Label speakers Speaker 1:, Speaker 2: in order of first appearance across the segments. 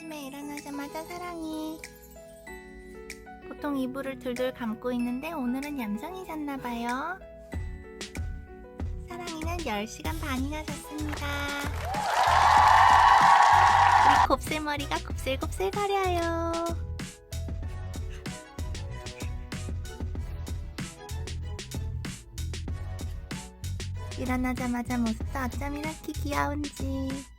Speaker 1: 아침에 일어나자마자 사랑이 보통 이불을 둘둘 감고 있는데 오늘은 얌전히 잤나봐요. 사랑이는 10시간 반이나 잤습니다. 우리 곱슬머리가 곱슬곱슬 거려요. 일어나자마자 모습도 어쩜 이렇게 귀여운지.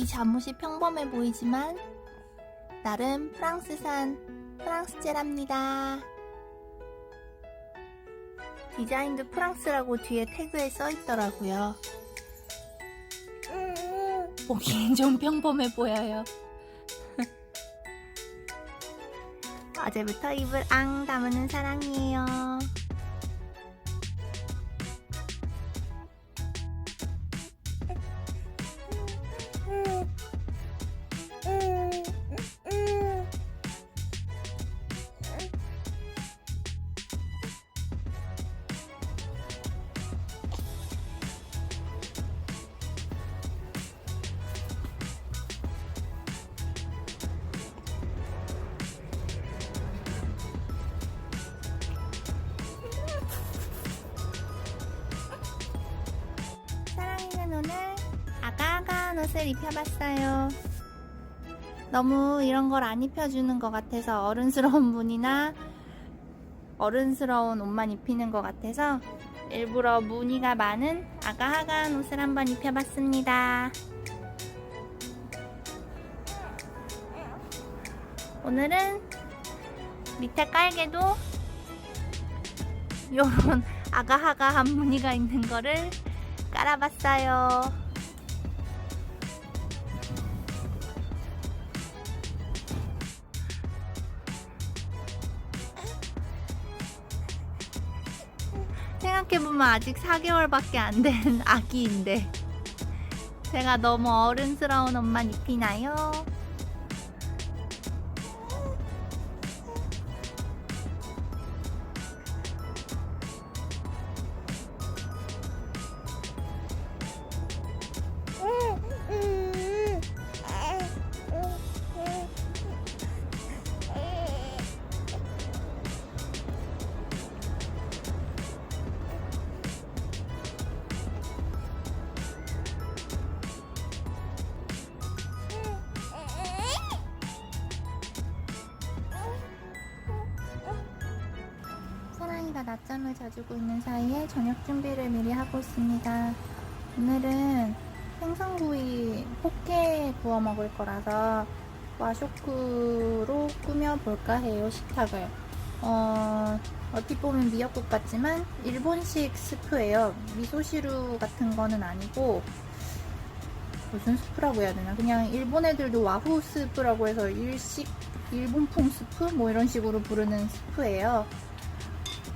Speaker 1: 이 잠옷이 평범해 보이지만 나름 프랑스산 프랑스제랍니다. 디자인도 프랑스라고 뒤에 태그에 써 있더라고요. 보기엔 좀 평범해 보여요. 어제부터 입을 앙 다무는 사랑이에요. 옷을 입혀봤어요. 너무 이런 걸 안 입혀주는 것 같아서 어른스러운 분이나 어른스러운 옷만 입히는 것 같아서 일부러 무늬가 많은 아가아가한 옷을 한번 입혀봤습니다. 오늘은 밑에 깔개도 요런 아가아가한 무늬가 있는 거를 깔아봤어요. 생각해보면 아직 4개월밖에 안 된 아기인데 제가 너무 어른스러운 옷만 입히나요? 사랑이가 낮잠을 자주고 있는 사이에 저녁 준비를 미리 하고 있습니다. 오늘은 생선구이 포케 구워 먹을 거라서 와쇼크로 꾸며볼까 해요, 식탁을. 어, 어떻게 보면 미역국 같지만 일본식 스프예요. 미소시루 같은 거는 아니고 무슨 스프라고 해야 되나? 그냥 일본 애들도 와후 스프라고 해서 일식 일본풍 스프 뭐 이런 식으로 부르는 스프예요.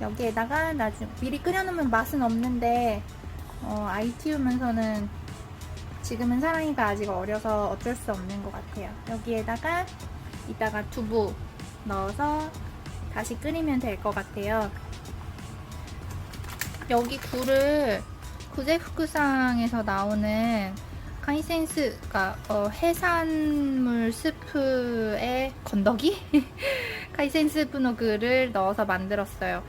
Speaker 1: 여기에다가 나중 미리 끓여놓으면 맛은 없는데 어, 아이 키우면서는 지금은 사랑이가 아직 어려서 어쩔 수 없는 것 같아요. 여기에다가 이따가 두부 넣어서 다시 끓이면 될 것 같아요. 여기 굴을 구제후크상에서 나오는 카이센스가 어, 해산물 스프에 건더기? 카이센 스프노그를 넣어서 만들었어요.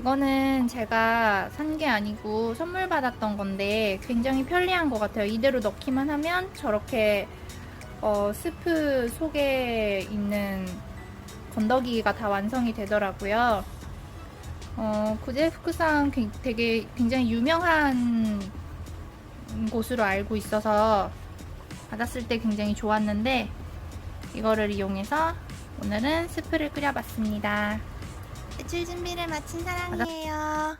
Speaker 1: 이거는 제가 산 게 아니고 선물 받았던 건데 굉장히 편리한 것 같아요. 이대로 넣기만 하면 저렇게 어, 스프 속에 있는 건더기가 다 완성이 되더라고요. 어, 구제후크상 되게 굉장히 유명한 곳으로 알고 있어서 받았을 때 굉장히 좋았는데 이거를 이용해서 오늘은 스프를 끓여봤습니다. 외출 준비를 마친 사랑이에요.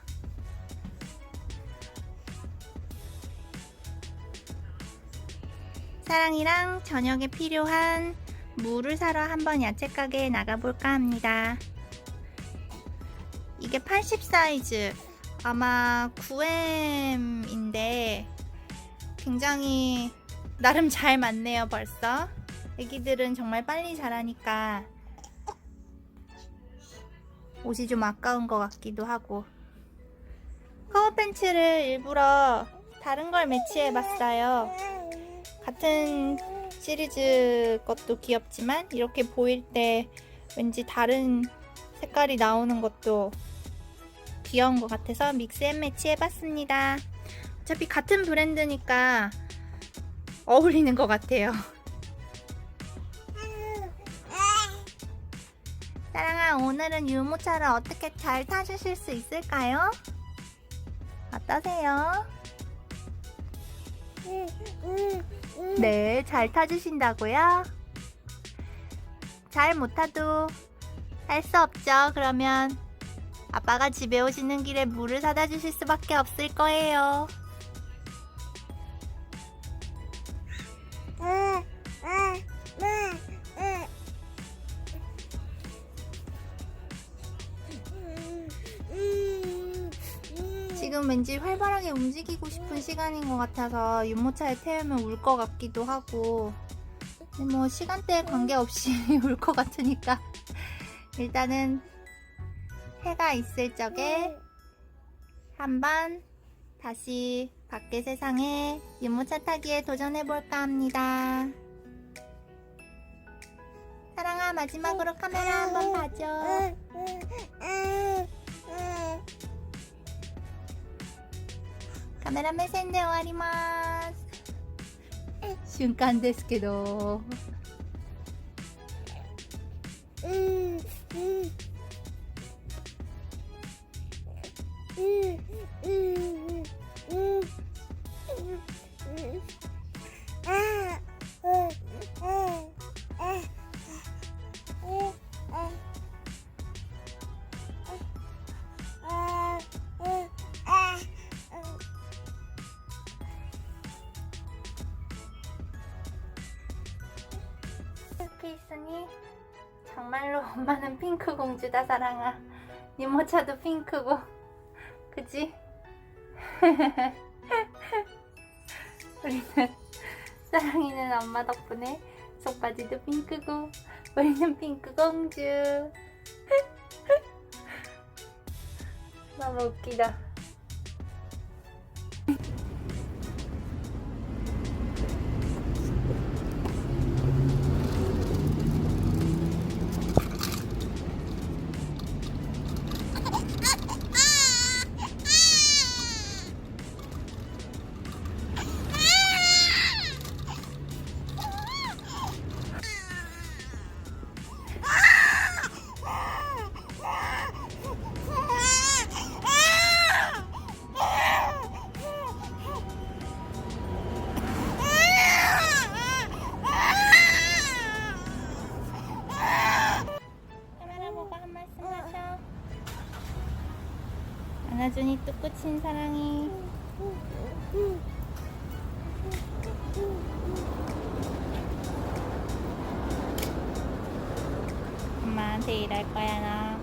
Speaker 1: 사랑이랑 저녁에 필요한 물을 사러 한번 야채 가게에 나가볼까 합니다. 이게 80 사이즈. 아마 9M인데 굉장히 나름 잘 맞네요 벌써 애기들은 정말 빨리 자라니까 옷이 좀 아까운 것 같기도 하고 커버 팬츠를 일부러 다른 걸 매치해 봤어요 같은 시리즈 것도 귀엽지만 이렇게 보일 때 왠지 다른 색깔이 나오는 것도 귀여운 것 같아서 믹스 앤 매치 해봤습니다. 어차피 같은 브랜드니까 어울리는 것 같아요. 오늘은 유모차를 어떻게 잘 타주실 수 있을까요? 어떠세요? 네, 잘 타주신다고요? 잘 못 타도 할 수 없죠. 그러면 아빠가 집에 오시는 길에 물을 사다 주실 수밖에 없을 거예요. 활발하게 움직이고 싶은 시간인 것 같아서 유모차에 태우면 울 것 같기도 하고 뭐 시간대에 관계없이 울 것 같으니까 일단은 해가 있을 적에 한번 다시 밖의 세상에 유모차 타기에 도전해볼까 합니다. 사랑아 마지막으로 카메라 한번 봐줘. カメラ目線で終わります。瞬間ですけど。 있으니 정말로 엄마는 핑크 공주다 사랑아. 니 모차도 핑크고, 그지? 우리는 사랑이는 엄마 덕분에 속바지도 핑크고, 우리는 핑크 공주. 너무 웃기다. 안아주니 뚝구친 사랑이. 엄마한테 일할 거야 나.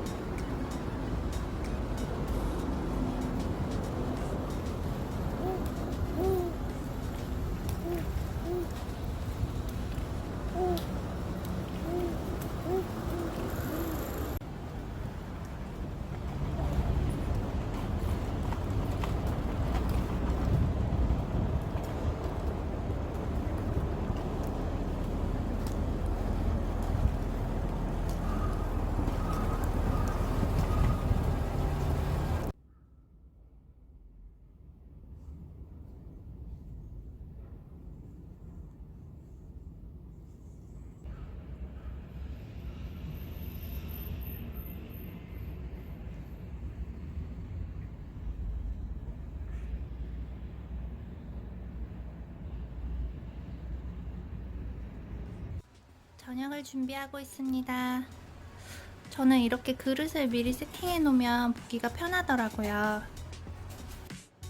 Speaker 1: 저녁을 준비하고 있습니다. 저는 이렇게 그릇을 미리 세팅해 놓으면 붓기가 편하더라고요.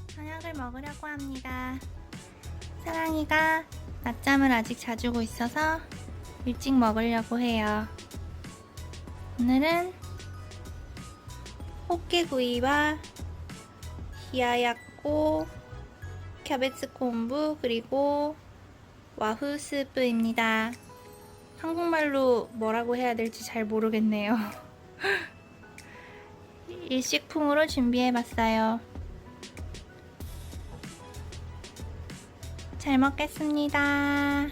Speaker 1: 저녁을 먹으려고 합니다. 사랑이가 낮잠을 아직 자주고 있어서 일찍 먹으려고 해요. 오늘은 호깨구이와 비아약고 캐베츠 콤부 그리고 와후 스프입니다. 한국말로 뭐라고 해야 될지 잘 모르겠네요. 일식품으로 준비해봤어요. 잘 먹겠습니다.